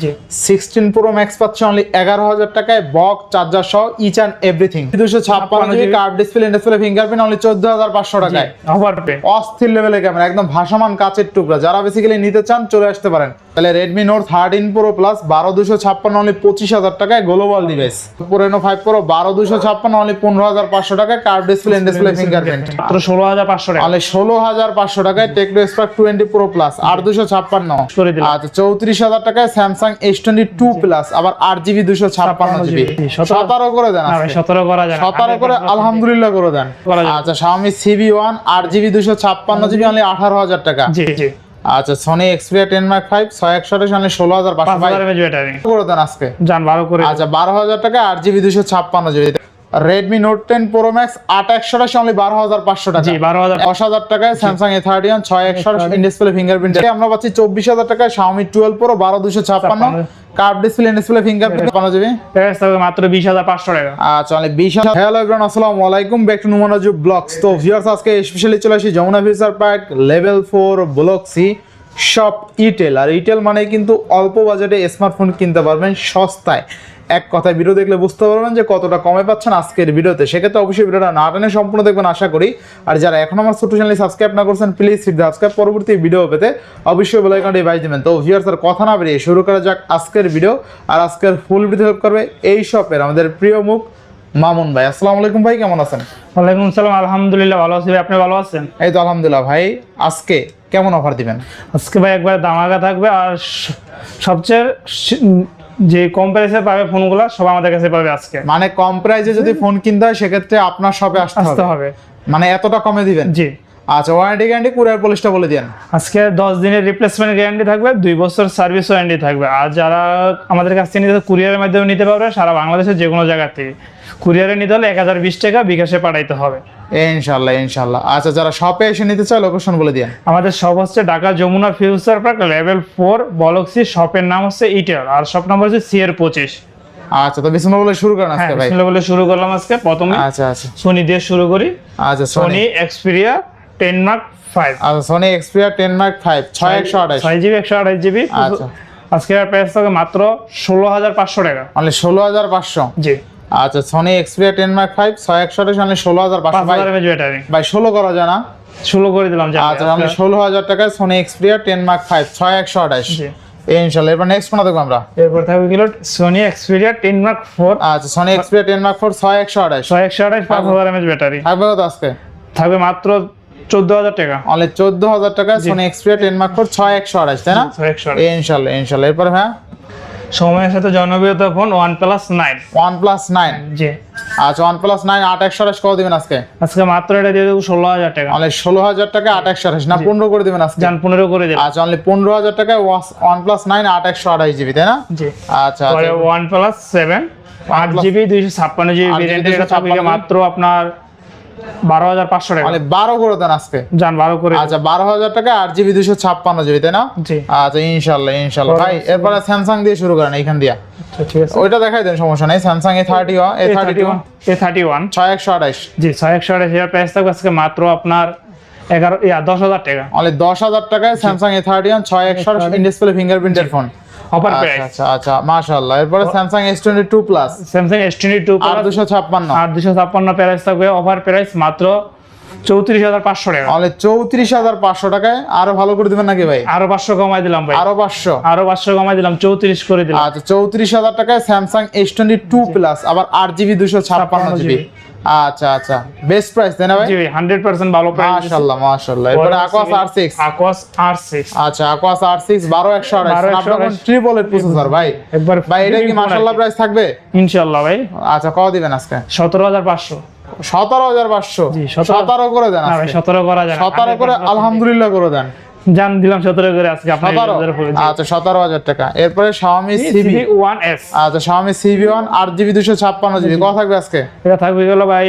জি। Sixteen pro Max পাচ্ছে only এগারো হাজার টাকায় বক চার্জার সহ ইচ অ্যান্ড এভরিথিং দুশো ছাপ্পান্ন GB GB curved display display fingerprint only চোদ্দ হাজার পাঁচশো টাকায়। অস্থির লেভেলের ক্যামেরা একদম ভাসমান কাচের টুকরা। যারা বেসিক্যালি নিতে চান চলে আসতে পারেন। তাহলে Redmi Note thirteen Pro Plus বারো দুশো ছাপ্পান্ন অনলি পঁচিশ হাজার টাকায় global device Reno five Pro বারো দুশো ছাপ্পান্ন অনলি পনেরো হাজার পাঁচশো টাকায় কার্ড ডিসপ্লে ডিসপ্লে ফিঙ্গারপ্রিন্ট মাত্র ষোলো হাজার পাঁচশো টাকা। অনলি ষোলো হাজার পাঁচশো টাকায় Tecno Spark twenty Pro Plus আট দুশো ছাপ্পান্ন। আচ্ছা চৌত্রিশ হাজার টাকায় Samsung S twenty two plus আবার আট জিবি দুশো ছাপ্পান্ন জিবি সতেরো- করে দেন সতেরো করা যায়। সতেরো করে আলহামদুলিল্লাহ করে দেন। আচ্ছা Xiaomi সিবি ওয়ান আট জিবি দুশো ছাপ্পান্ন জিবি অনলি আঠারো হাজার টাকা। আচ্ছা Sony Xperia ten Mark five ছয় একশো আঠাশ ষোলো হাজার পাঁচশো করে দেন আজকে। যান বারো করে আচ্ছা বারো হাজার টাকা আট জিবি দুশো ছাপ্পান্ন GB Redmi Note ten Pro Max আট একশো অনলি বারো হাজার পাঁচশো টাকা। বারো হাজার দশ হাজার টাকায় স্যামসাং এ থার্টি ওয়ান ছয় একশো ডিসপ্লে ফিঙ্গারপ্রিন্ট আমরা পাচ্ছি চব্বিশ হাজার টাকায় শাওমি টুয়েলভ প্রো বারো দুশো ছাপ্পান্ন। কার্ভ ডিসপ্লে ডিসপ্লে ফিঙ্গারপ্রিন্ট যাবে? মাত্র বিশ হাজার পাঁচশো টাকা। আচ্ছা অনেক বিশ হাজার। হ্যালো এভরিওয়ান আসসালামু আলাইকুম। ব্যাক টু নুমানাজু ব্লগস তো ভিউয়ার্স আজকে স্পেশালি চলে আসি Jamuna future park level four block C shop itel আর ইটেল মানে কিন্তু অল্প বাজেটে স্মার্টফোন কিনতে পারবেন সস্তায়। এক কথায় ভিডিও দেখলে বুঝতে পারবেন যে কতটা কমে পাচ্ছেন আজকের ভিডিওতে সেক্ষেত্রে অবশ্যই ভিডিওটা না টেনে সম্পূর্ণ দেখবেন আশা করি। আর যারা এখন আমার ছোট্ট চ্যানেল সাবস্ক্রাইব না করছেন প্লিজ সাবস্ক্রাইব পরবর্তী ভিডিও পেতে অবশ্যই বেল আইকনটি বাজ দিবেন। তো ভিউয়ার্স আর কথা না বেরিয়ে শুরু করা যাক আজকের ভিডিও আর আজকের ফুল ভিডিও হেল্প করবে এই শপের আমাদের প্রিয় মুখ মামুন ভাই। আসসালামু আলাইকুম ভাই কেমন আছেন? ওয়ালাইকুম সালাম আলহামদুলিল্লাহ ভালো আছি ভাই। আপনি ভালো আছেন? এই তো আলহামদুলিল্লাহ ভাই আজকে কেমন অফার দিবেন? আজকে ভাই একবার দামাগা থাকবে। আর সবচেয়ে যে কম প্রাইসে পাবে ফোনগুলো সব আমাদের কাছে পাবে আজকে। মানে কম প্রাইসে যদি ফোন কিনতে হয় সেক্ষেত্রে আপনার শপে আসতে হবে। মানে এতটা কমে দিবেন? জি। আচ্ছা ওয়ারেন্টি গ্যারান্টি কুরিয়ার পলিশটা বলে দিন আজকে দশ দিনের রিপ্লেসমেন্ট গ্যারান্টি থাকবে দুই বছর সার্ভিস ওয়ারেন্টি থাকবে। আর যারা আমাদের কাছ থেকে নিতে কুরিয়ারের মাধ্যমে নিতে পারবে সারা বাংলাদেশের যে কোনো জায়গা থেকে কুরিয়ারে নিতে হলে এক হাজার বিশ টাকা বিকাশে পাঠাইতে হবে। ইনশাল্লাহ ইনশাল্লাহ আচ্ছা যারা শপে এসে নিতে চায় লোকেশন বলে দিন আমাদের সব হচ্ছে Dhaka Jamuna future park level four বলক্সি শপের নাম হচ্ছে ইটেল আর শপ নাম্বার হচ্ছে সি এর পঁচিশ। আচ্ছা তো বিষ্ণু বলে শুরু হ্যাঁ আজকে ভাই। বিসমিল্লাহ বলে শুরু করলাম আজকে প্রথমে। আচ্ছা আচ্ছা। সোনি দিয়ে শুরু করি। আচ্ছা Sony Xperia ten Mark five আচ্ছা Sony Xperia ten Mark five ছয় একশো আঠাশ। ছয় জিবি একশো আঠাশ জিবি আচ্ছা। আজকে প্রাইস থাকে মাত্র ষোলো হাজার পাঁচশো টাকা। অনলি ষোলো হাজার পাঁচশো। জি। আচ্ছা Sony Xperia ten Mark five ছয় একশো অনলি ষোলো হাজার ভাই ষোলো করা যায় না? ষোলো করে দিলাম আচ্ছা আমি ষোলো হাজার টাকায় Sony Xperia ten Mark five ছয় একশো আঠাশ। জি। ইনশাল্লাহ এবার নেক্সট কোনটা দেখব আমরা? এরপর থাকবে সোনি এক্সপিরিয়া মার্ক আচ্ছা সোনি এক্সপিরিয়া মার্ক ব্যাটারি থাকবে কত আজকে? থাকবে মাত্র চোদ্দ হাজার টাকা। Only Sony Xperia ten Mark four ছয় একশো আঠাশ তাই না? এরপর হ্যাঁ? সময়ের সাথে জনপ্রিয়তা phone one plus nine one plus nine জি। আচ্ছা ওয়ান প্লাস নাইন আট একশো আঠাশ কত দিবেন আজকে? আজকে মাত্র এটা দিয়ে দেবো ষোলো হাজার টাকা। অনলি ষোলো হাজার টাকা আট একশো আঠাশ। না পনেরো করে দিবেন আজকে? যান পনেরো করে দিলাম আচ্ছা অনলি পনেরো হাজার টাকায় ওয়ান প্লাস নাইন আট একশো আঠাশ জিবি তাই না? জি। আচ্ছা ওয়ান প্লাস সেভেন আট জিবি দুইশো ছাপ্পান্ন জিবি 8GB ভেরিয়েন্ট এটা থাকবে 256 মাত্র আপনার বারো হাজার পাঁচশো টাকা। অনলি বারো করে দেন আজকে? যান বারো করে আচ্ছা বারো হাজার টাকা আট জিবি দুশো ছাপ্পান্ন জিবি তাই না? আচ্ছা ইনশাল্লাহ ইনশাল্লাহ ভাই এরপরে স্যামসাং দিয়ে শুরু করেন এইখান দিয়া। আচ্ছা, ওইটা দেখাই দেন সমস্যা নেই। Samsung A thirty one A thirty one A thirty one ছয় একশো আঠাশ। জি ছয় একশো আঠাশ হাজার প্রাইস থাকবে আজকে মাত্র আপনার এগারো ইয়া দশ হাজার টাকা। অনলি দশ হাজার টাকায় স্যামসাং এ থার্টি ওয়ান ছয় একশো আঠাশ ইন ডিসপ্লে ফিঙ্গারপ্রিন্টের ফোন অফার আচ্ছা প্রাইস আচ্ছা আচ্ছা মাশাআল্লাহ। এরপরে টোয়েন্টি টু আট দুশো ছাপ্পান্ন। আট দুশো ছাপ্পান্ন প্রাইস থাকবে অফার প্রাইস মাত্র চৌত্রিশ হাজার পাঁচশো টাকা। অনলি চৌত্রিশ হাজার পাঁচশো টাকায় আরও ভালো করে দিবেন নাকি ভাই? আরও পাঁচশো কমাই দিলাম ভাই। আরও পাঁচশো? আরও পাঁচশো কমাই দিলাম চৌত্রিশ করে দিলাম। আচ্ছা চৌত্রিশ হাজার টাকায় Samsung S twenty two plus আবার আট জিবি দুশো ছাপ্পান্ন জিবি। আচ্ছা আচ্ছা। বেস্ট প্রাইস তাই না ভাই? জি হান্ড্রেড পার্সেন্ট ভালো প্রাইস মাশাআল্লাহ মাশাআল্লাহ। এরপরে আকোয়াস আর আকোয়াস আর আচ্ছা আকোয়াস আর সিক্স বারো একশো ট্রিপল এইট প্রসেসর ভাই। একবার ভাই এটা কি মাশাআল্লাহ প্রাইস থাকবে? ইনশাল্লাহ ভাই। আচ্ছা কত দিবেন আজকে? সতেরো হাজার পাঁচশো। সতেরো হাজার পাঁচশো। সতেরো করে দেন। সতেরো করা যায় সতেরো করে আলহামদুলিল্লাহ করে দেন। জান দিলাম সতেরো করে আজকে আচ্ছা সতেরো হাজার টাকা। এরপরে Xiaomi সিবি ওয়ান এস আচ্ছা Xiaomi সিবি ওয়ান আট জিবি দুশো ছাপ্পান্ন জিবি কত থাকবে আজকে? এটা থাকবে গেল ভাই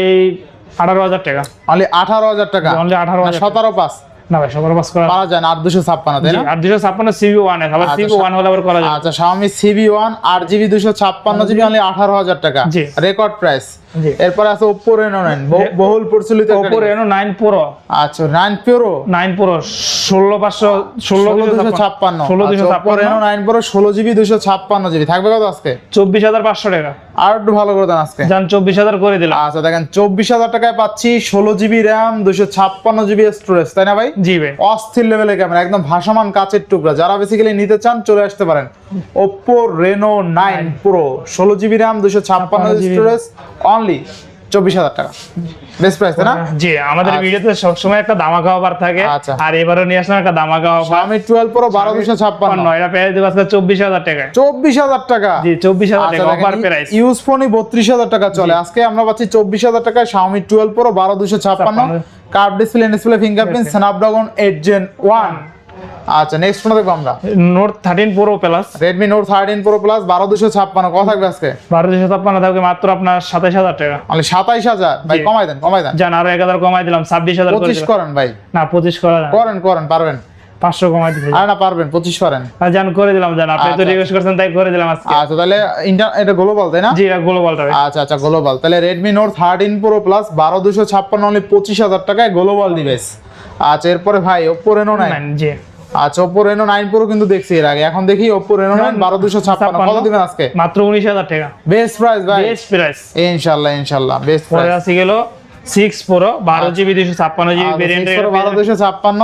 আঠারো হাজার টাকা। অনলি আঠারো হাজার টাকা। অনলি আঠারো সতেরো পাঁচ। না ভাই সবার পাস করা যায় না তাই না? আবার আচ্ছা, হলে আবার করা আচ্ছা অনলি টাকা। রেকর্ড প্রাইস এরপর আছে বহুল প্রচলিত আচ্ছা থাকবে কত আজকে? চব্বিশ হাজার পাঁচশো টাকা। আর একটু ভালো করে দেন আজকে। যান চব্বিশ হাজার করে দিলাম। আচ্ছা দেখেন চব্বিশ হাজার টাকায় পাচ্ছি ষোলো জিবি র্যাম দুশো ছাপ্পান্ন জিবি স্টোরেজ তাই না ভাই? জি ভাই। অস্থির লেভেলের ক্যামেরা একদম ভাসমান কাচের টুকরা। যারা বেসিক্যালি নিতে চান চলে আসতে পারেন। ওপ্পো রেনো নাইন প্রো ষোলো জিবি র্যাম দুশো ছাপ্পান্ন 56 স্টোরেজ অনলি চব্বিশ হাজার টাকা। বেস্ট প্রাইস না? জি আমাদের ভিডিওতে সবসময় একটা দামাকা অফার থাকে। আচ্ছা। আর এবারও নিয়ে আসলাম একটা দামাকা অফার আমি টুয়েলভ প্রো বারো দুশো ছাপ্পান্ন। নয়টা পেয়ে দেবো আজকে চব্বিশ হাজার টাকায়। চব্বিশ হাজার টাকা। জি চব্বিশ হাজার আচ্ছা, টাকা অফার প্রাইস ইউজ ফোনই বত্রিশ হাজার টাকা চলে। আজকে আমরা পাচ্ছি চব্বিশ হাজার টাকায় শাওমি টুয়েলভ প্রো বারো দুশো ছাপ্পান্ন। Curved display display fingerprint Snapdragon eight gen one আচ্ছা নেক্সট ফোন দেখব আমরা। Note thirteen Pro Plus Redmi Note thirteen Pro Plus বারো দুশো ছাপ্পান্ন কত থাকবে আজকে? বারো দুশো ছাপ্পান্ন থাকবে মাত্র আপনার সাতাশ হাজার টাকা। মানে সাতাইশ হাজার? ভাই কমাই দেন কমাই দেন। আরও এক হাজার কমাই দিলাম ছাব্বিশ হাজার পঁচিশ করেন ভাই। না পঁচিশ করা যান করেন করেন পারবেন। পাঁচশো কমাই দিতে আর না পারবেন পঁচিশ করেন। করে দিলাম আপনি তো আচ্ছা। রিকোয়েস্ট করছেন তাই করে দিলাম আজকে। আচ্ছা তাহলে ইন্টার এটা গ্লোবাল তাই না? জি এটা গ্লোবালটা আচ্ছা আচ্ছা গ্লোবাল তাহলে Redmi Note thirteen Pro Plus বারো দুশো ছাপ্পান্ন অনলি পঁচিশ হাজার টাকায় গ্লোবাল ডিভাইস আচ্ছা এরপরে ভাই ওপ্পো রেনো নাইন জি। আচ্ছা ওপ্পো রেনো নাইন প্রো কিন্তু দেখছি এর আগে। এখন দেখি ওপ্পো রেনো নাইন বারো দুশো ছাপ্পান্ন। কত দিবেন আজকে? মাত্র উনিশ হাজার টাকা। বেস্ট প্রাইস ভাই। বেস্ট প্রাইস ইনশাল্লাহ ইনশাল্লাহ বেস্ট পরে প্রাইস আসি গেল সিক্স প্রো বারো জিবি দুশো ছাপ্পান্ন জিবি আচ্ছা, ভেরিয়েন্টের বারো দুশো ছাপ্পান্ন।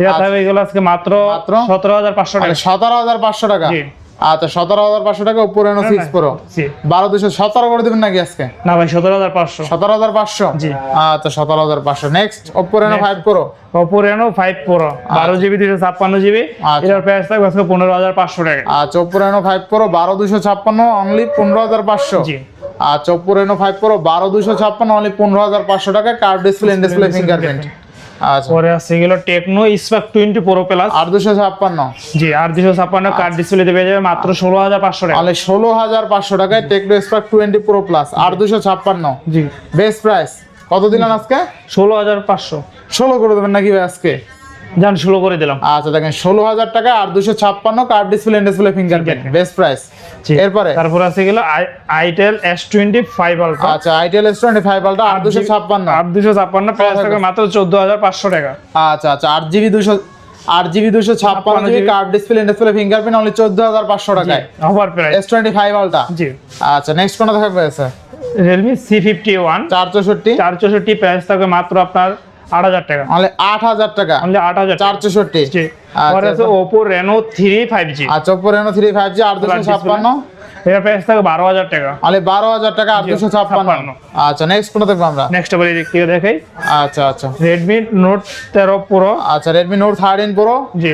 এটা থাকবে এগুলো আজকে মাত্র মাত্র? সতেরো হাজার পাঁচশো টাকা। সতেরো হাজার পাঁচশো টাকা। আচ্ছা সতেরো হাজার পাঁচশো টাকা ওপ্পো রেনো সিক্স প্রো বারো দুশো সতেরো করে দেবেন নাকি আজকে? না ভাই সতেরো হাজার পাঁচশো। সতেরো হাজার পাঁচশো? আচ্ছা সতেরো হাজার পাঁচশো। Next Oppo Reno five Pro Oppo Reno five Pro বারো জিবি দুশো ছাপ্পান্ন জিবি। আচ্ছা। এটার প্রাইস থাকবে আজকে পনেরো হাজার পাঁচশো টাকা। আচ্ছা ওপ্পো রেনো ফাইভ প্রো বারো দুশো ছাপ্পান্ন অনলি পনেরো হাজার পাঁচশো। আচ্ছা ওপ্পো রেনো ফাইভ প্রো বারো দুশো ছাপ্পান্ন অনলি পনেরো হাজার পাঁচশো টাকা। Curved display in display fingerprint আচ্ছা পরে আসছে গেল টেকনো টোয়েন্টি প্রো প্লাস আট দুশো ছাপ্পান্ন। জি আর দুশো ছাপ্পান্ন কার্ড ডিসপ্লেতে পেয়ে যাবে মাত্র ষোলো হাজার পাঁচশো টাকা। অনলি ষোলো হাজার পাঁচশো টাকায় Tecno Spark twenty Pro Plus আট দুশো ছাপ্পান্ন। জি। বেস্ট প্রাইস কত দিলেন আজকে? ষোলো হাজার পাঁচশো। ষোলো করে দেবেন নাকি আজকে? যান ষোলো করে দিলাম। আচ্ছা দেখেন ষোলো হাজার টাকা আর দুশো ছাপ্পান্ন card display display fingerprint best price. এরপরে? তারপর আছে গেল itel S twenty five ultra আচ্ছা itel S twenty five ultra আট দুশো ছাপ্পান্ন। আট দুশো ছাপ্পান্ন প্রাইস থাকবে মাত্র চোদ্দ হাজার পাঁচশো টাকা। আচ্ছা আচ্ছা আট জিবি দুশো আট জিবি দুশো ছাপ্পান্ন GB curved display display fingerprint only চোদ্দ হাজার পাঁচশো টাকায়। Offer price S twenty five ultra জি। আচ্ছা নেক্সট কোনটা থাকবে? Sir Realme C fifty one চার চৌষট্টি। চার চৌষট্টি প্রাইস থাকবে মাত্র আপনার আট হাজার টাকা। আট হাজার টাকা। আট হাজার চার চৌষট্টি জি। Oppo Reno three five G আচ্ছা Oppo Reno three five G আট দুশো ছাপ্পান্ন। এর প্রাইস থাকবে বারো হাজার টাকা। বারো হাজার টাকা আট দুশো ছাপ্পান্ন। ছাপ্পান্ন। আচ্ছা নেক্সট কোনটা দেখব আমরা? নেক্সট আবার এই দিক থেকে দেখাই। আচ্ছা আচ্ছা। রেডমি নোট তেরো প্রো আচ্ছা রেডমি নোট থার্টিন প্রো জি।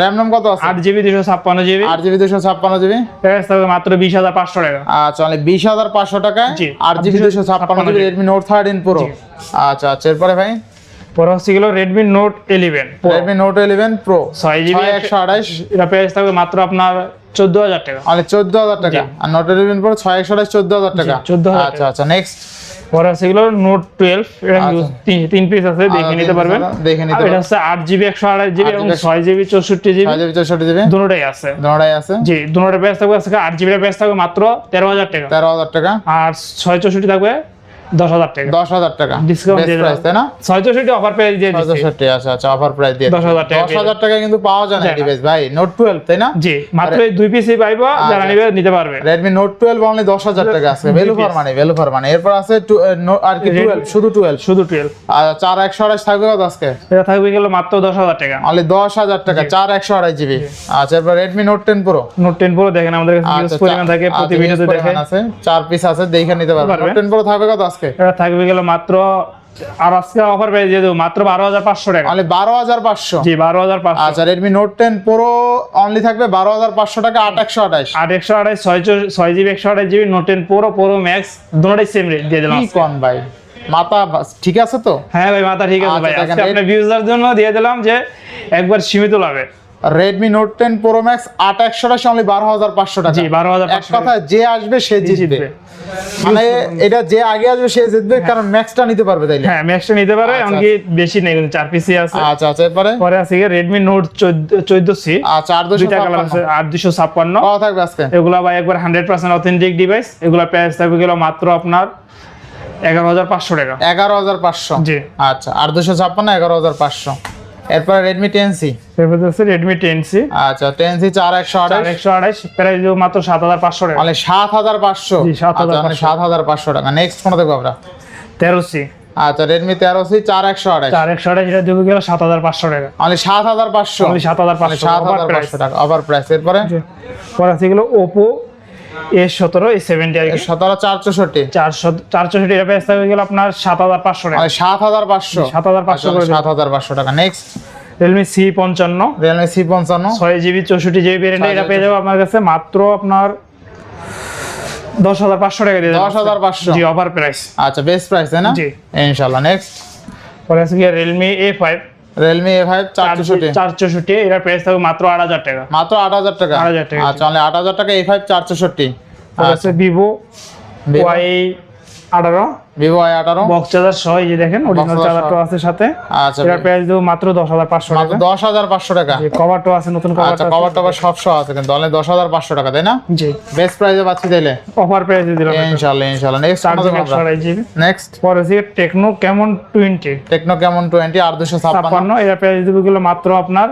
র্যাম নাম কত আছে? আট জিবি দুশো ছাপ্পান্ন জিবি আট জিবি দুশো ছাপ্পান্ন জিবি প্রাইস থাকবে মাত্র বিশ হাজার পাঁচশো টাকা। আচ্ছা অনলি বিশ হাজার পাঁচশো টাকায়। আট জিবি দুশো ছাপ্পান্ন GB Redmi Note thirteen Pro আচ্ছা আচ্ছা এরপরে ভাই? পরে হচ্ছে গেল Redmi Note eleven Redmi Note eleven Pro ছয় জিবি একশো আঠাইশ এটা প্রাইস থাকবে মাত্র আপনার চোদ্দ হাজার টাকা। অনলি চোদ্দ হাজার টাকা। আর নোট ইলেভেন প্রো ছয় একশো আঠাইশ চোদ্দ হাজার টাকা। 14,000 আচ্ছা আচ্ছা নেক্সট পরে হচ্ছে গেল নোট টুয়েলভ আচ্ছা। তিন- পিস আছে দেখে নিতে পারবেন। দেখে নিতে এটা হচ্ছে আট জিবি একশো আড়াই জিবি এবং ছয় জিবি চৌষট্টি জিবি জিবি চৌষট্টি জিবি দুটোটাই আছে। দুটাই আছে? জি দুটোটা প্রাইস থাকবে আজকে আট জিবির প্রাইস থাকবে মাত্র তেরো হাজার টাকা। তেরো হাজার টাকা। আর ছয় চৌষট্টি থাকবে দশ হাজার টাকা। দশ হাজার টাকা। Discount প্রাইস তাই না? ছয় অফার প্রাইস দিয়ে দিচ্ছি। আচ্ছা আচ্ছা অফার প্রাইস দিয়ে 10,000 টাকা দশ হাজার টাকা কিন্তু পাওয়া যায় না ডিভাইস ভাই নোট টুয়েলভ তাই না? জি মাত্র এই দুই পিসই পাইবো যারা আচ্ছা। নিতে পারবে। রেডমি নোট টুয়েলভ অনলি দশ হাজার টাকা আছে। Value for money value for money এরপর আছে টু- এ, নো- আর কি টুয়েলভ শুধু টুয়েলভ শুধু টুয়েলভ আর চার একশো আড়াইশ থাকবে কত আজকে? এটা থাকবে গেল মাত্র দশ হাজার টাকা। অনলি দশ হাজার টাকা চার একশো আড়াই জিবি। আচ্ছা এরপর Redmi Note ten Pro Note ten Pro দেখেন আমাদের কাছে পরিমাণ থাকে প্রতি ভিডিওতে দেখে। আছে। চার পিস আছে দেখে নিতে পারবে। পারবে। নোট টেন প্রো থাকবে কত আজকে? এটা থাকবে গেল মাত্র আর আজকে অফার প্রাইস দিয়ে দেবো মাত্র বারো হাজার পাঁচশো টাকা। অনলি বারো হাজার পাঁচশো? জি বারো হাজার পাঁচশো। আচ্ছা Redmi Note ten Pro only থাকবে বারো হাজার পাঁচশো টাকা আট একশো আঠাইশ আট একশো আড়াই ছয় ছয় জিবি একশো আড়াই GB Note ten Pro Pro Max দুটোটাই same rate দিয়ে দিলাম কন ভাই? মাথা ঠিক আছে তো? হ্যাঁ ভাই মাথা ঠিক আছে আচ্ছা, ভাই। আজকে আপনার ভিউজার জন্য দিয়ে দিলাম যে একবার সীমিত লাভে। Redmi Note ten Pro Max আট একশো অনলি বারো হাজার পাঁচশো টাকা। জি, 12,500 এক কথায় যে আসবে সে জিতবে। মানে এটা যে আগে আসবে সে জিতবে কারণ ম্যাক্সটা নিতে পারবে তাইলে। হ্যাঁ ম্যাক্সটা নিতে পারে আচ্ছা। এমনকি বেশি নেই চার পিসি আছে। আচ্ছা আচ্ছা এরপরে? পরে আছে রেডমি নোট চোদ্দ সি। আচ্ছা আর দুশো কালার আছে আট দুশো ছাপ্পান্ন। থাকবে আজকে? এগুলা ভাই একবার হান্ড্রেড পার্সেন্ট অথেন্টিক ডিভাইস এগুলা প্রাইস থাকবে গেল মাত্র আপনার এগারো হাজার পাঁচশো টাকা। এগারো হাজার পাঁচশো। জি। আচ্ছা আর দুশো ছাপ্পান্ন এগারো হাজার পাঁচশো। এরপরে রেডমি টেন সি এরপর হচ্ছে রেডমি টেন সি আচ্ছা টেন সি চার একশো চার আঠাশ একশো আঠাশ প্রাইস মাত্র সাত হাজার পাঁচশো টাকা। মানে সাত হাজার পাঁচশো। জি, 7,500 আচ্ছা, সাত হাজার পাঁচশো টাকা। নেক্সট কোনটা দেখব আমরা। তেরো সি আচ্ছা রেডমি তেরো সি চার একশো আঠাশ। চার একশো আঠাশ এটা দেবো গেল সাত হাজার পাঁচশো টাকা। মানে সাত হাজার পাঁচশো। Only 7,500 সাত হাজার। পাঁচশো টাকা ওভার প্রাইস এরপরে? পরে আছে গেলো ওপো এ সতেরো এ সেভেন্টি আর কি? সতেরো চার চৌষট্টি। চারশো চারশো সেটি এটা প্রাইস থাকবে গেল আপনার সাত হাজার পাঁচশো টাকা। মানে সাত হাজার পাঁচশো। 7,500 করে দিন। সাত হাজার পাঁচশো টাকা। নেক্সট রিয়েলমি সি পঞ্চান্ন। রিয়েলমি সি পঞ্চান্ন। ছয় জিবি চৌষট্টি জিবি ভ্যারিয়েন্ট এটা পেয়ে যাব আপনার কাছে মাত্র আপনার দশ হাজার পাঁচশো টাকা দিয়ে দশ হাজার পাঁচশো। জি অফার প্রাইস আচ্ছা বেস্ট প্রাইস তাই না? জি। ইনশাল্লাহ নেক্সট পরে আছে গিয়ে Realme A five Realme A five চার চৌষট্টি চার চৌষট্টি এটার প্রাইস থাকবে মাত্র আট হাজার টাকা। মাত্র আট হাজার টাকা? 8,000 টাকা, আচ্ছা অনলি আট হাজার টাকা এ ফাইভ চার চৌষট্টি পরে আছে ভিভো ওয়াই আঠারো। ভিভো আই আঠারো বক্স চার্জার সহ এই যে দেখেন অরিজিনাল চার্জারটা আছে সাথে। আচ্ছা এটার প্রাইস দেবো মাত্র দশ হাজার পাঁচশো টাকা। দশ হাজার পাঁচশো টাকা? কভারটাও আছে নতুন আচ্ছা কভার টভার সব সহ আছে কিন্তু অনলি দশ হাজার পাঁচশো টাকা তাই না? জি। বেস্ট প্রাইসে পাচ্ছি তাইলে? অফার প্রাইসে দিলাম। ইনশাল্লাহ ইনশাল্লাহ নেক্সট চার জিবি একশো আড়াই জিবি নেক্সট পরে আছে Tecno Camon twenty Tecno Camon twenty আর দুশো ছাপ্পান্ন। ছাপ্পান্ন প্রাইস দেবো গেলো মাত্র আপনার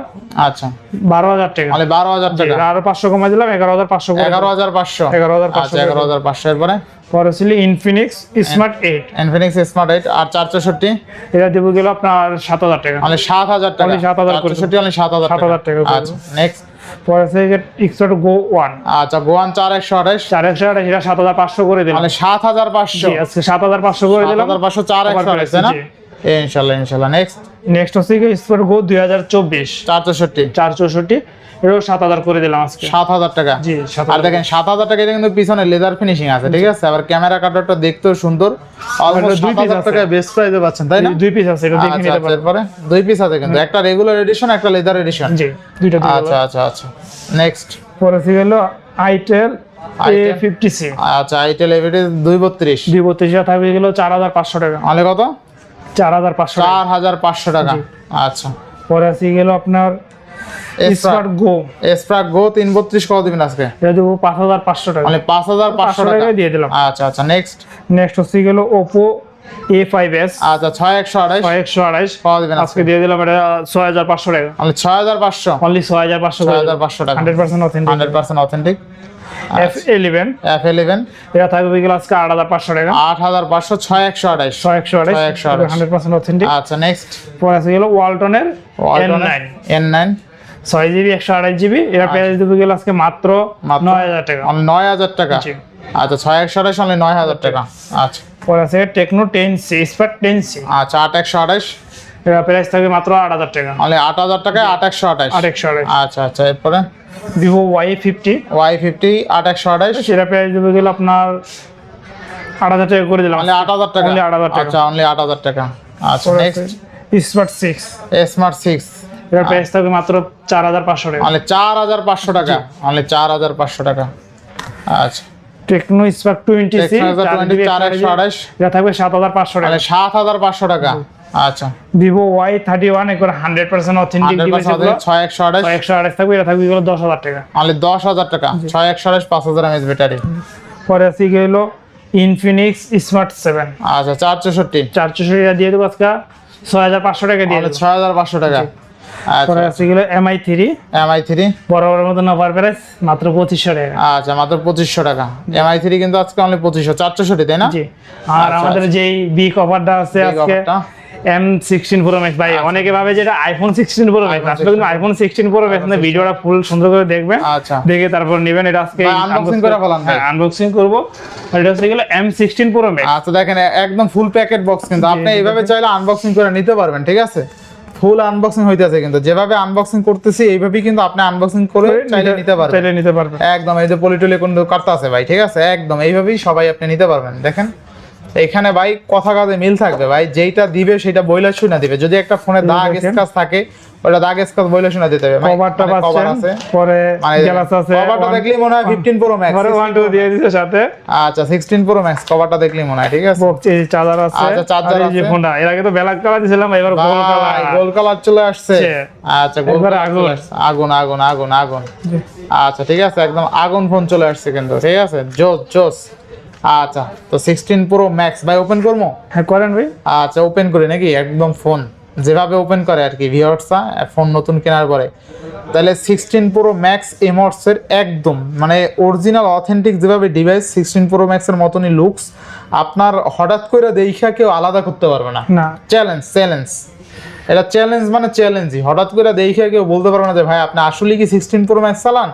আচ্ছা। বারো হাজার টাকা। অনলি বারো হাজার টাকা? আরও পাঁচশো কমাই দিলাম এগারো হাজার পাঁচশো এগারো হাজার পাঁচশো। এগারো হাজার পাঁচশো আচ্ছা এগারো হাজার পাঁচশো এরপরে? পরে ছিল Infinix Smart eight Infinix Smart eight আর চার চৌষট্টি? এটা দেবো গেল আপনার সাত হাজার টাকা। অনলি সাত হাজার টাকা। Only 7,000 করে চৌষট্টি অনলি সাত হাজার 7,000 টাকা। আচ্ছা নেক্সট পরে আছে এক্সট্রা গো ওয়ান আচ্ছা গোয়ান চার একশো আঠাশ। চার একশো আঠাশ এটা সাত হাজার পাঁচশো করে দিলাম। মানে সাত হাজার পাঁচশো। আজকে সাত হাজার পাঁচশো করে দিলাম। হাজার পাঁচশো চার একশো আঠাশ না? ইনশাল্লাহ ইনশাল্লাহ নেক্সট নেক্সট হচ্ছে গো দুই হাজার চব্বিশ। চার চৌষট্টি। চার চৌষট্টি। সাত হাজার করে দিলাম আজকে। সাত হাজার টাকা? জি আর দেখেন সাত হাজার টাকা কিন্তু পিছনে লেদার ফিনিশিং আছে ঠিক আছে? আবার ক্যামেরা কাটারটা দেখতেও সুন্দর। দুই বেস্ট প্রাইসে পাচ্ছেন তাই না? দুই পিস আছে এটা দেখে আচ্ছা নিতে আচ্ছা পারেন। দুই পিস আছে কিন্তু একটা রেগুলার এডিশন একটা লেদার এডিশন জি দুইটা আচ্ছা আচ্ছা আচ্ছা। নেক্সট পরে itel A itel। Fifty C আচ্ছা আইটেল এভিটি দুই বত্রিশ। দুই বত্রিশটা থাকবে গেল চার হাজার পাঁচশো টাকা। অনেক কত? চার হাজার পাঁচশো টাকা। চার হাজার পাঁচশো টাকা। আচ্ছা। পরে আছে গেল আপনার স্মার্ট গো এসপ্রাক গো তিন বত্রিশ কত দিবেন আজকে? এটা দেবো পাঁচ হাজার পাঁচশো টাকা। মানে পাঁচ হাজার পাঁচশো পাঁচশো টাকা। টাকা দিয়ে দিলাম। আচ্ছা আচ্ছা নেক্সট নেক্সট হচ্ছে গেল ফাইভ এস আচ্ছা ছয় একশো আড়াইশ। একশো আড়াইশ। কত দিবেন আজকে দিয়ে দিলাম এটা ছয় হাজার পাঁচশো টাকা। মানে ছয় হাজার পাঁচশো। অনলি ছয় হাজার পাঁচশো ছয় হাজার পাঁচশো টাকা। Hundred percent authentic hundred percent authentic F eleven F eleven এটা থাকবে গেল আজকে আট হাজার পাঁচশো টাকা। আট হাজার পাঁচশো ছয় একশো আড়াইশ। ছয় একশো আড়াইশ। ছয় একশো আড়াইশ। হান্ড্রেড পার্সেন্ট অথেন্টিক আচ্ছা নেক্সট পরে আছে গেল ওয়ালটনের এন নাইন এন নাইন ছয় জিবি একশো আড়াইশ জিবি এটা প্রাইস দেবে গেল আজকে মাত্র? নয় হাজার টাকা। নয় হাজার টাকা। আচ্ছা ছয় একশো আড়াইশ অনলি নয় হাজার টাকা। আচ্ছা। পরে আছে Tecno ten C Spark ten C আচ্ছা আট একশো আড়াইশ। এটা প্রাইস থাকবে মাত্র আট হাজার টাকা। অনলি আট হাজার টাকায় আট একশো আঠাইশ আট একশো আড়াইশ। আচ্ছা আচ্ছা এরপরে? Vivo Y fifty Y fifty আট একশো আঠাইশ সেটা প্রাইস দেবে গেল আপনার আট হাজার টাকা করে দিলাম। অনলি আট হাজার টাকা। Only 8,000 টাকা। আচ্ছা অনলি আট হাজার টাকা। আচ্ছা next Smart six Smart six এটার প্রাইস থাকবে মাত্র চার হাজার পাঁচশো টাকা। অনলি চার হাজার পাঁচশো টাকা। অনলি চার হাজার পাঁচশো টাকা। আচ্ছা। Tecno Spark twenty C Tecno Spark 20 চার একশো আঠাইশ এটা থাকবে সাত হাজার পাঁচশো টাকা। মানে সাত হাজার পাঁচশো টাকা। আচ্ছা। ভিভো ওয়াই থার্টি ওয়ান একবার হান্ড্রেড পার্সেন্ট অথেন্টিক ডিভাইস ছয় একশো একশো আঠাশ থাকবে এটা থাকবে গেলো দশ হাজার টাকা। অনলি দশ হাজার টাকা। ছয় একশো পাঁচ হাজার এমএস ব্যাটারি পরে আছে গেলো ইনফিনিক্স স্মার্ট সেভেন আচ্ছা চার চৌষট্টি। টাকা দিয়ে দেবো আজকে। ছয় হাজার পাঁচশো টাকা দিয়ে দেবো। ছয় হাজার পাঁচশো টাকা। পরে আছে গেলো এমআই থ্রি এমআই থ্রি বড় বড় মতন অফার প্রাইস মাত্র পঁচিশশো টাকা। আচ্ছা মাত্র পঁচিশশো টাকা। এমআই থ্রি কিন্তু আজকে অনলি পঁচিশশো চার তাই না? জি। আর আমাদের যেই বিগ অফারটা আছে আজকে এম সিক্সটিন প্রো ম্যাক্স ভাই অনেকে ভাবে যেটা আইফোন সিক্সটিন প্রো ম্যাক্স আসলে কিন্তু আইফোন সিক্সটিন প্রো ম্যাক্স ভিডিওটা ফুল সুন্দর করে দেখবেন। আচ্ছা। দেখে তারপর নেবেন। এটা আজকে ভাই, করে ফেলান হ্যাঁ আনবক্সিং করব। এটা হচ্ছে গেলো এম সিক্সটিন প্রো ম্যাক্স আচ্ছা দেখেন একদম ফুল প্যাকেট বক্স কিন্তু। আপনি এইভাবে চাইলে আনবক্সিং করে নিতে পারবেন ঠিক আছে? ফুল আনবক্সিং হইতেছে কিন্তু। যেভাবে আনবক্সিং করতেছি এইভাবেই কিন্তু আপনি আনবক্সিং করে চাইলে নিতে পারবেন। চাইলে নিতে পারবেন। একদম এই যে পলিটলি কোন কাটতে আছে ভাই ঠিক আছে? একদম এইভাবেই সবাই আপনি নিতে পারবেন। দেখেন এখানে ভাই কথা কাজে মিল থাকবে ভাই যেইটা দিবে সেটা বইলা শুনে দিবে। যদি একটা ফোনে দাগ। স্কাচ থাকে ওটা দাগ স্কচ শোনা দিতে হবে। কভারটা মানে পাচ্ছেন পরে মানে গ্লাস আছে কভারটা দেখলেই মনে হয় 15 প্রো ম্যাক্স পরে ওয়ান টু দিয়ে দিছে সাথে। আচ্ছা 16 প্রো ম্যাক্স কভারটা দেখলেই মনে হয় ঠিক আছে? বক্স এই চার্জার আছে আচ্ছা, যে আছে। ফোনটা এর আগে তো ব্ল্যাক কালার দিছিলাম এবার গোল কালার গোল কালার চলে আসছে। আচ্ছা গোল কালার আগুন। আগুন আগুন আগুন আগুন। আচ্ছা ঠিক আছে একদম আগুন ফোন চলে আসছে কিন্তু ঠিক আছে? জোস জোস। আচ্ছা তো সিক্সটিন প্রো ম্যাক্স ভাই ওপেন করব? হ্যাঁ করেন ভাই। আচ্ছা ওপেন করি নাকি? একদম ফোন যেভাবে ওপেন করে আর কি ভিওর্সা ফোন নতুন কেনার পরে। তাহলে সিক্সটিন প্রো ম্যাক্স এমর্সের একদম মানে অরিজিনাল অথেন্টিক যেভাবে ডিভাইস সিক্সটিন প্রো ম্যাক্সের মতনই লুকস আপনার হঠাৎ করে দেখা কেউ আলাদা করতে পারবে না। না। চ্যালেঞ্জ চ্যালেঞ্জ এটা চ্যালেঞ্জ মানে চ্যালেঞ্জই হঠাৎ করে দেখে কেউ বলতে পারবে না যে ভাই আপনি আসলে কি সিক্সটিন প্রো ম্যাক্স চালান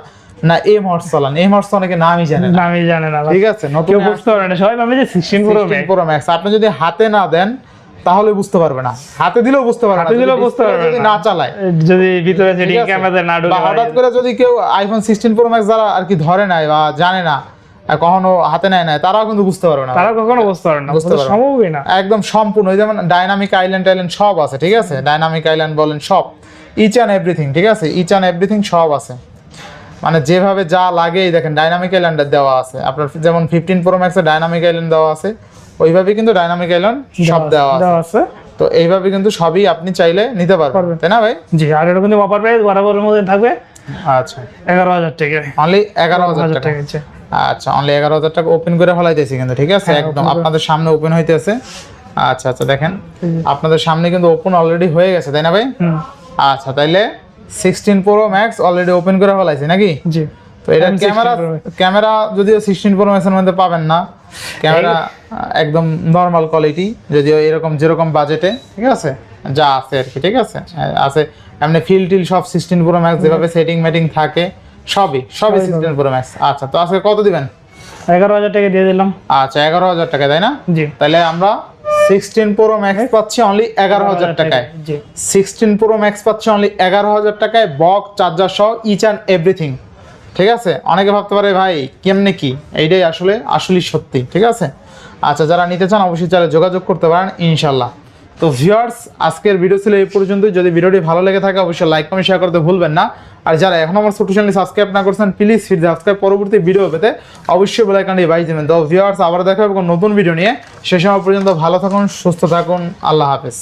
না এম হর্স চালান? এম হর্স অনেকে নামই জানে নামই জানে না। ঠিক আছে নতুন কেউ বুঝতে পারে না। সবাই ভাবে যে সিক্সটিন প্রো ম্যাক্স আপনি যদি হাতে না দেন তাহলে বুঝতে পারবে না। হাতে দিলেও বুঝতে পারবে হাতে দিলেও বুঝতে পারবে যদি না। না চালায়। যদি ভিতরে যে ঠিক ক্যামেরাতে না বা হঠাৎ করে যদি কেউ আইফোন সিক্সটিন প্রো ম্যাক্স যারা আর কি ধরে নাই বা জানে না আর কখনো হাতে নেয় নাই তারাও কিন্তু বুঝতে পারবে না। তারা কখনো বুঝতে পারে না। বুঝতে না। সম্ভবই না। একদম সম্পূর্ণ ওই যেমন ডাইনামিক আইল্যান্ড টাইল্যান্ড সব আছে ঠিক আছে? ডাইনামিক আইল্যান্ড বলেন সব। ইচ অ্যান্ড এভরিথিং ঠিক আছে? ইচ অ্যান্ড এভরিথিং সব আছে। মানে যেভাবে যা লাগে দেখেন ডাইনামিক আইল্যান্ডের দেওয়া আছে। আপনার যেমন ফিফটিন প্রো ম্যাক্সে ডাইনামিক আইল্যান্ড দেওয়া আছে ওইভাবে কিন্তু ডাইনামিক আইল্যান্ড সব দেওয়া আছে। তো এইভাবে কিন্তু সবই আপনি চাইলে নিতে পারবেন। তাই না ভাই? জি আর এটা কিন্তু অফার প্রাইস বরাবরের মধ্যে থাকবে আচ্ছা। এগারো হাজার টাকা। অনলি এগারো হাজার টাকা। আচ্ছা অনলি এগারো হাজার টাকা ওপেন করে ফেলাইতেছি কিন্তু ঠিক আছে? হ্যাঁ, একদম আপনাদের সামনে ওপেন হইতেছে। আচ্ছা আচ্ছা দেখেন। আপনাদের সামনে কিন্তু ওপেন অলরেডি হয়ে গেছে তাই না ভাই? আচ্ছা তাইলে sixteen pro max already open করে ফেলাইছি নাকি? জি। তো এটা ক্যামেরা ক্যামেরা যদিও সিক্সটিন প্রো ম্যাক্সের মধ্যে পাবেন না ক্যামেরা একদম নর্মাল কোয়ালিটি যদিও এরকম যেরকম বাজেটে ঠিক আছে? যা আছে আর কি ঠিক আছে? আছে এমনি ফিল টিল সব সিক্সটিন প্রো ম্যাক্স যেভাবে সেটিং মেটিং থাকে সবই সবই সিক্সটিন প্রো ম্যাক্স আচ্ছা তো আজকে কত দিবেন? এগারো হাজার টাকা দিয়ে দিলাম। আচ্ছা এগারো হাজার টাকা তাই না? জি। তাহলে আমরা সিক্সটিন প্রো ম্যাক্স পাচ্ছি অনলি এগারো হাজার টাকায়। সিক্সটিন প্রো ম্যাক্স পাচ্ছি অনলি এগারো হাজার টাকায় বক চার্জার সহ ইচ অ্যান্ড এভরিথিং ঠিক আছে? অনেকে ভাবতে পারে, ভাই, কেমনে কি? এইটাই আসলে, আসলেই সত্যি, ঠিক আছে? আচ্ছা যারা নিতে চান, অবশ্যই চাইলে যোগাযোগ করতে পারেন ইনশাল্লাহ তো ভিউয়ার্স, আজকের ভিডিও ছিল এই পর্যন্ত যদি ভিডিওটি ভালো লেগে থাকে, অবশ্যই লাইক, কমেন্ট শেয়ার করতে ভুলবেন না। আর যারা এখন আমার ছোট চ্যানেল সাবস্ক্রাইব না করছেন প্লিজ ফির সাবস্ক্রাইব পরবর্তী ভিডিও পেতে অবশ্যই বেলাইকানটি বাই দেবেন। তো ভিউয়ার্স আবার দেখা হবে নতুন ভিডিও নিয়ে। সে সময় পর্যন্ত ভালো থাকুন, সুস্থ থাকুন। আল্লাহ হাফেজ।